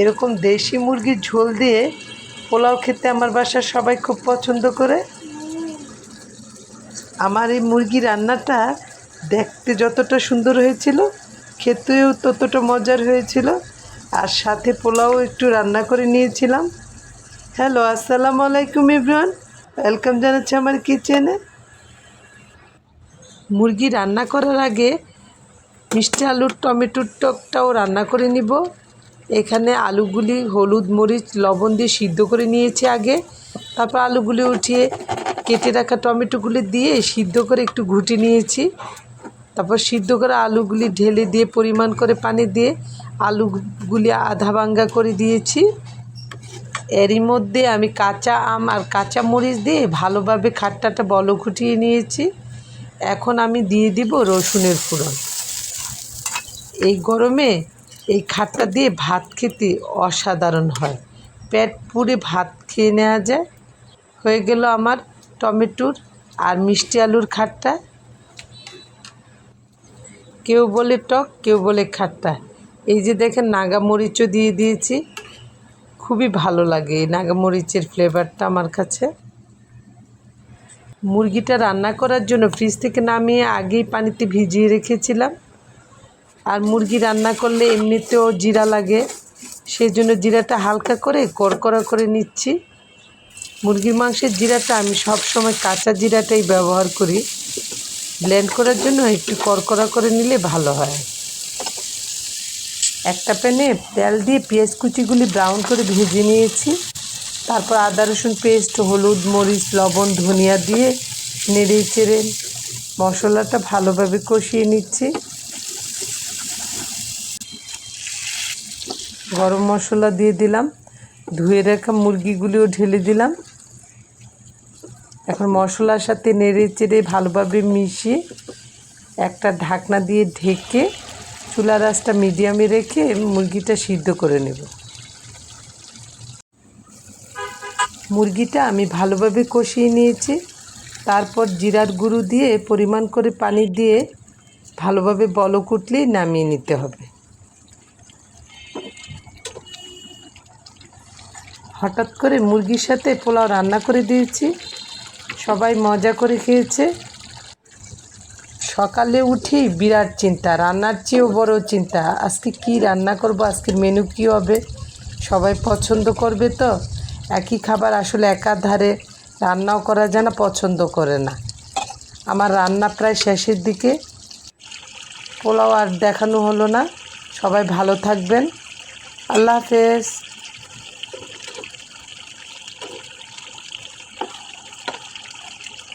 এরকম দেশি মুরগির ঝোল দিয়ে পোলাও খেতে আমার বাসার সবাই খুব পছন্দ করে। আমার এই মুরগি রান্নাটা দেখতে যতটা সুন্দর হয়েছিল, খেতেও ততটা মজার হয়েছিল, আর সাথে পোলাও একটু রান্না করে নিয়েছিলাম। হ্যালো, আসসালামু আলাইকুম ইব্রান, ওয়েলকাম জানাচ্ছি আমার কিচেনে। মুরগি রান্না করার আগে মিষ্টি আলুর টমেটোর টকটাও রান্না করে নিব। এখানে আলুগুলি, হলুদ মরিচ, লবণ দিয়ে সিদ্ধ করে নিয়েছি আগে। তারপর আলুগুলি উঠিয়ে কেটে রাখা টমেটোগুলি দিয়ে সিদ্ধ করে একটু ঘুটে নিয়েছি। তারপর সিদ্ধ করা আলুগুলি ঢেলে দিয়ে পরিমাণ করে পানি দিয়ে আলুগুলি আধা ভাঙ্গা করে দিয়েছি। এরই মধ্যে আমি কাঁচা আম আর কাঁচা মরিচ দিয়ে ভালোভাবে খাট্টাটা বল ঘুটিয়ে নিয়েছি। এখন আমি দিয়ে দিব রসুনের ফোড়ন। এই গরমে এই খাটটা দিয়ে ভাত খেতে অসাধারণ হয়। পেট পুড়ে ভাত খেয়ে নেওয়া যায়। হয়ে গেল আমার টমেটোর আর মিষ্টি আলুর খাটটা। কেউ বলে টক, কেউ বলে খাট্টা। এই যে দেখেন নাগামরিচও দিয়ে দিয়েছি। খুবই ভালো লাগে এই নাগামরিচের ফ্লেভারটা আমার কাছে। মুরগিটা রান্না করার জন্য ফ্রিজ থেকে নামিয়ে আগেই পানিতে ভিজিয়ে রেখেছিলাম। আর মুরগি রান্না করলে এমনিতেও জিরা লাগে। সেই জন্য জিরাটা হালকা করে কড়কড়া করে নিচ্ছি। মুরগির মাংসের জিরাটা আমি সব সময় কাঁচা জিরাটাই ব্যবহার করি। ব্লেন্ড করার জন্য একটু কড়কড়া করে নিলে ভালো হয়। একটা প্যানে তেল দিয়ে পেঁয়াজ কুচিগুলি ব্রাউন করে ভেজে নিয়েছি। তারপর আদা, রসুন পেস্ট, হলুদ, মরিচ, লবণ, ধনিয়া দিয়ে নেড়ে চেড়ে মশলাটা ভালোভাবে কষিয়ে নিচ্ছি। গরম মশলা দিয়ে দিলাম। ধুয়ে রাখা মুরগিগুলিও ঢেলে দিলাম। এখন মশলার সাথে নেড়ে চেড়ে ভালোভাবে মিশিয়ে একটা ঢাকনা দিয়ে ঢেকে চুলা রাসটা মিডিয়ামে রেখে মুরগিটা সিদ্ধ করে নেব। মুরগিটা আমি ভালোভাবে কষিয়ে নিয়েছি। তারপর জিরার গুঁড়ো দিয়ে পরিমাণ করে পানি দিয়ে ভালোভাবে বলক উঠলেই নামিয়ে নিতে হবে। হঠাৎ করে মুরগির সাথে পোলাও রান্না করে দিয়েছি। সবাই মজা করে খেয়েছে। সকালে উঠি বিরাট চিন্তা, রান্নার চেয়েও বড় চিন্তা, আজকে কি রান্না করব, আজকের মেনু কী হবে? সবাই পছন্দ করবে তো? একই খাবার আসলে একাধারে রান্নাও করা যায় না, পছন্দ করে না। আমার রান্না প্রায় শেষের দিকে। পোলাও আর দেখানো হলো না। সবাই ভালো থাকবেন। আল্লাহ হাফেজ।